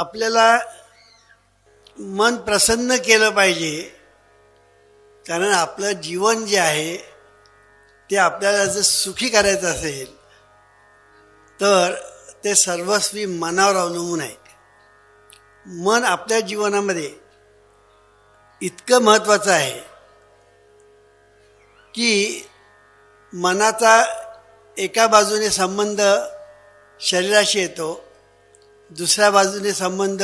आपल्याला मन प्रसन्न केलं पाहिजे. कारण आपलं जीवन जे आहे ते आपल्याला जर सुखी करायचं असेल तर ते सर्वस्वी मनावर अवलंबून आहे. मन आपल्या जीवनामध्ये इतकं महत्त्वाचं आहे की मनाचा एका बाजूने संबंध शरीराशी येतो दुसऱ्या बाजूने संबंध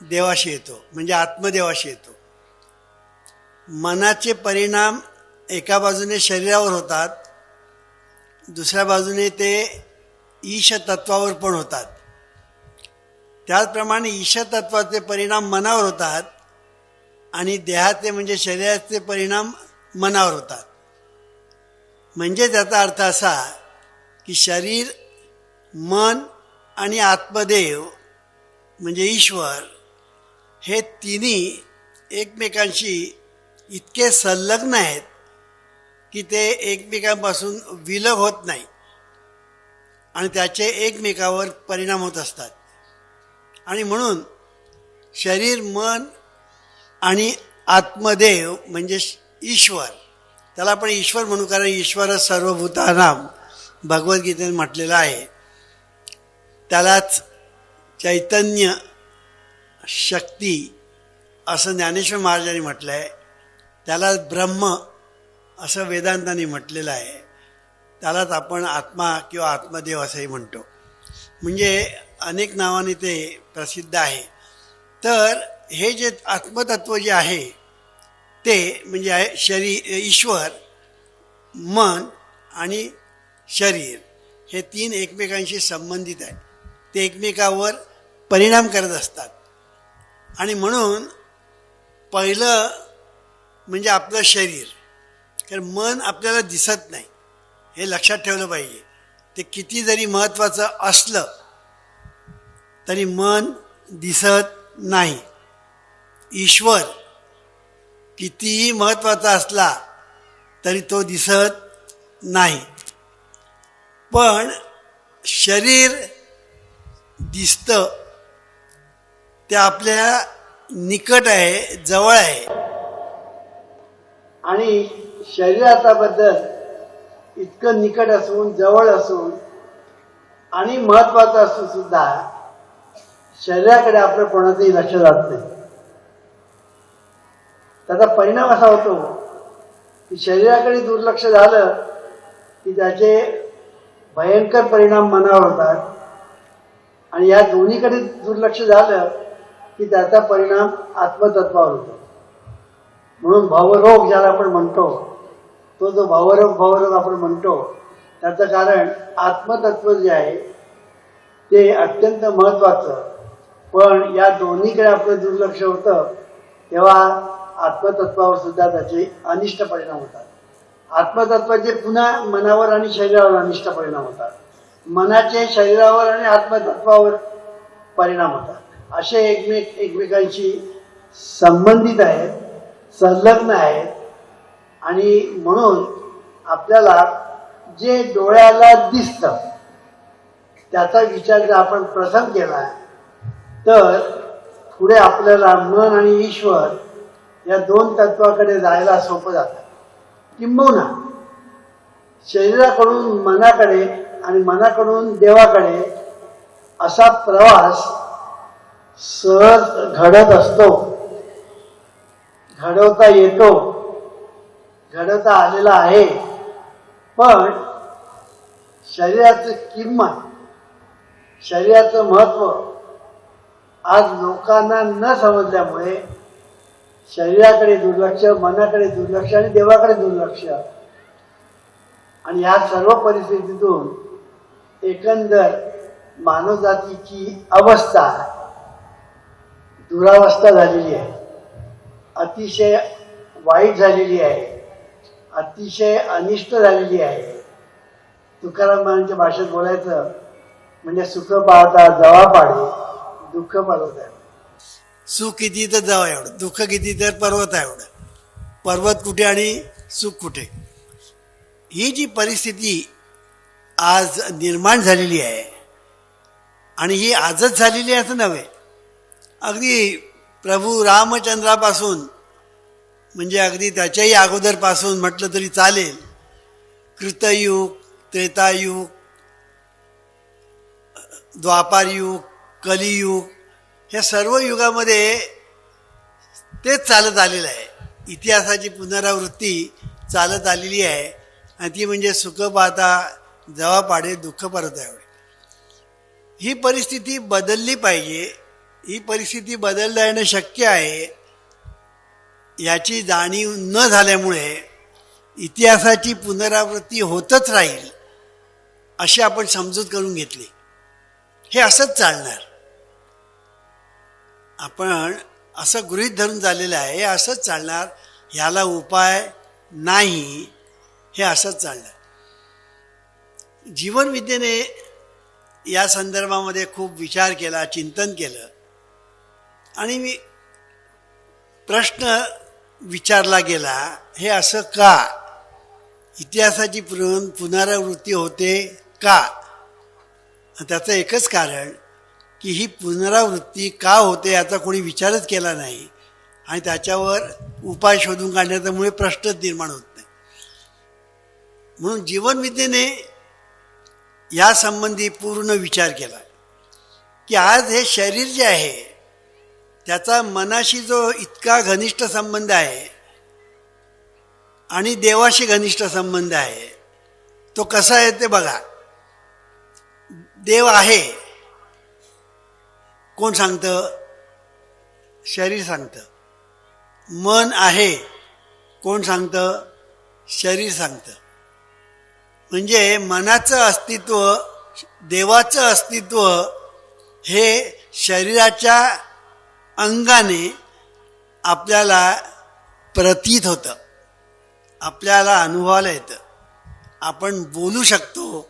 देवाशी येतो म्हणजे आत्मदेवाशी येतो. मनाचे परिणाम एका बाजूने शरीरावर होतात दुसऱ्या बाजूने ते ईश तत्वावर पण होतात. त्याचप्रमाणे ईश तत्वाचे परिणाम मनावर होतात आणि देहाचे म्हणजे शरीराचे परिणाम मनावर होतात. म्हणजे त्याचा अर्थ असा की शरीर मन आणि आत्मदेव म्हणजे ईश्वर हे तिन्ही एकमेकांशी इतके संलग्न आहेत की ते एकमेकांपासून विलग होत नाही आणि त्याचे एकमेकावर परिणाम होत असतात. आणि म्हणून शरीर मन आणि आत्मदेव म्हणजे ईश्वर त्याला आपण ईश्वर म्हणू कारण ईश्वर सर्वभूतानाम भगवद्गीतेने म्हटलेलं आहे. त्यालाच चैतन्य शक्ती असं ज्ञानेश्वर महाराजांनी म्हटलं आहे त्यालाच ब्रह्म असं वेदांतांनी म्हटलेलं आहे. त्यालाच आपण आत्मा किंवा आत्मदेव असंही म्हणतो. म्हणजे अनेक नावाने ते प्रसिद्ध आहे. तर हे जे आत्मतत्व जे आहे ते म्हणजे आहे शरीर ईश्वर मन आणि शरीर. हे तीन एकमेकांशी संबंधित आहे ते एकमेकावर परिणाम करत असतात. आणि म्हणून पहिलं म्हणजे आपलं शरीर. कारण मन आपल्याला दिसत नाही. हे लक्षात ठेवलं पाहिजे. ते किती जरी महत्त्वाचं असलं तरी मन दिसत नाही. ईश्वर कितीही महत्त्वाचा असला तरी तो दिसत नाही. पण शरीर दिसतं. ते आपल्या निकट आहे जवळ आहे. आणि शरीराचा बद्दल इतकं निकट असून जवळ असून आणि महत्वाचं असून सुद्धा शरीराकडे आपलं कोणाचंही लक्ष जात नाही. त्याचा परिणाम असा होतो की शरीराकडे दुर्लक्ष झालं की त्याचे भयंकर परिणाम मनावर होतात. आणि या दोन्हीकडे दुर्लक्ष झालं की त्याचा परिणाम आत्मतत्वावर होतो. म्हणून भावरोग ज्याला आपण म्हणतो तो जो भावरोग भावरोग आपण म्हणतो त्याचं कारण आत्मतत्व जे आहे ते अत्यंत महत्वाचं पण या दोन्हीकडे आपलं दुर्लक्ष होतं तेव्हा आत्मतत्वावर सुद्धा त्याचे अनिष्ट परिणाम होतात. आत्मतत्वाचे पुन्हा मनावर आणि शरीरावर अनिष्ट परिणाम होतात. मनाचे शरीरावर आणि आत्मतत्वावर परिणाम होतात. असे एकमेक एकमेकांशी संबंधित आहेत संलग्न आहेत. आणि म्हणून आपल्याला जे डोळ्याला दिसतं त्याचा विचार जर आपण प्रथम केला तर पुढे आपल्याला मन आणि ईश्वर या दोन तत्वाकडे जायला सोपं जातं. किंबहुना शरीराकडून मनाकडे आणि मनाकडून देवाकडे असा प्रवास सहज घडत असतो. घडवता येतो. घडवता आलेला आहे. पण शरीराचं किंमत शरीराचं महत्त्व आज लोकांना न समजल्यामुळे शरीराकडे दुर्लक्ष मनाकडे दुर्लक्ष आणि देवाकडे दुर्लक्ष. आणि या सर्व परिस्थितीतून एकंदर मानवजातीची अवस्था दुरावस्था झालेली आहे. अतिशय वाईट झालेली आहे. अतिशय अनिष्ट झालेली आहे. तुकारामांच्या भाषेत बोलायचं म्हणजे सुख पाहता जवा पाडे दुःख पर्वत आहे. सुख किती तर जवा एवढं दुःख किती तर पर्वत आहे एवढं. पर्वत कुठे आणि सुख कुठे? ही जी परिस्थिती आज निर्माण झालेली आहे. आणि ही आजच झालेली आहे असं नव्हे. अगदी प्रभू रामचंद्रापासून म्हणजे अगदी त्याच्याही अगोदरपासून म्हटलं तरी चालेल. कृतयुग त्रेतायुग द्वापारयुग कलियुग ह्या सर्व युगामध्ये तेच चालत आलेलं आहे. इतिहासाची पुनरावृत्ती चालत आलेली आहे. आणि ती म्हणजे सुखपाता जवा पाडे दुःख परत यावे ही परिस्थिती बदलली पाहिजे. ही परिस्थिती बदलता येणं शक्य आहे याची जाणीव न झाल्यामुळे इतिहासाची पुनरावृत्ती होतच राहील अशी आपण समजूत करून घेतली. हे असंच चालणार. आपण असं गृहीत धरून झालेलं आहे हे असंच चालणार. ह्याला उपाय नाही हे असंच चालणार. जीवनविद्येने या संदर्भामध्ये खूप विचार केला चिंतन केलं. आणि मी प्रश्न विचारला गेला हे असं का? इतिहासाची पुन पुनरावृत्ती होते का? त्याचं एकच कारण की ही पुनरावृत्ती का होते याचा कोणी विचारच केला नाही. आणि त्याच्यावर उपाय शोधून काढण्याच्यामुळे प्रश्नच निर्माण होत नाही. म्हणून जीवनविद्येने यासंबंधी पूर्ण विचार केला. की आज हे शरीर जे आहे त्याचा मनाशी जो इतका घनिष्ठ संबंध आहे आणि देवाशी घनिष्ठ संबंध आहे तो कसा आहे ते बघा. देव आहे. कोण सांगतं? शरीर सांगतं. मन आहे. कोण सांगतं? शरीर सांगतं. म्हणजे मनाचं अस्तित्व देवाचं अस्तित्व हे शरीराच्या अंगाने आपल्याला प्रतीत होतं. आपल्याला अनुभवाला येतं. आपण बोलू शकतो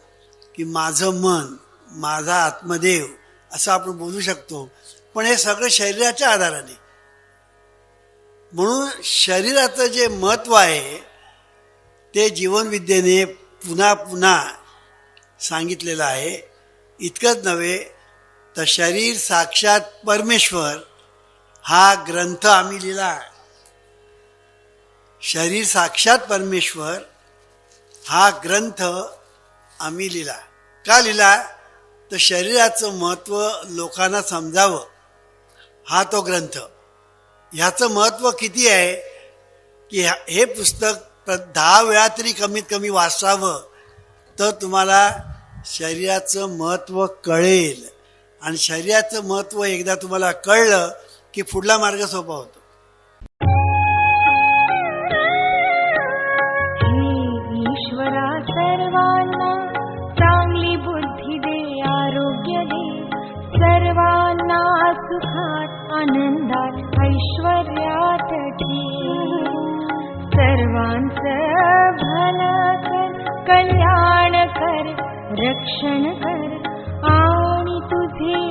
की माझं मन माझा आत्मदेव असं आपण बोलू शकतो. पण हे सगळं शरीराच्या आधाराने. म्हणून शरीराचं जे महत्त्व आहे ते जीवनविद्येने पुन्हा पुन्हा सांगितलेलं आहे इतकंच नव्हे तर शरीर साक्षात परमेश्वर हा ग्रंथ आम्ही लिहिला शरीर साक्षात परमेश्वर हा ग्रंथ आम्ही लिहिला का लिहिला? तर शरीराचं महत्त्व लोकांना समजावं. हा तो ग्रंथ. ह्याचं महत्त्व किती आहे? की हे पुस्तक तर दहा वेळा तरी कमीत कमी वाचावं तर तुम्हाला शरीराचं महत्त्व कळेल. आणि शरीराचं महत्त्व एकदा तुम्हाला कळलं की पुढला मार्ग सोपा होतो. ईश्वरा सर्वांना चांगली बुद्धी दे आरोग्य दे. सर्वांना सुखात आनंदात ऐश्वर्या सर्वांचं भलं कर कल्याण कर रक्षण कर आणि तुझे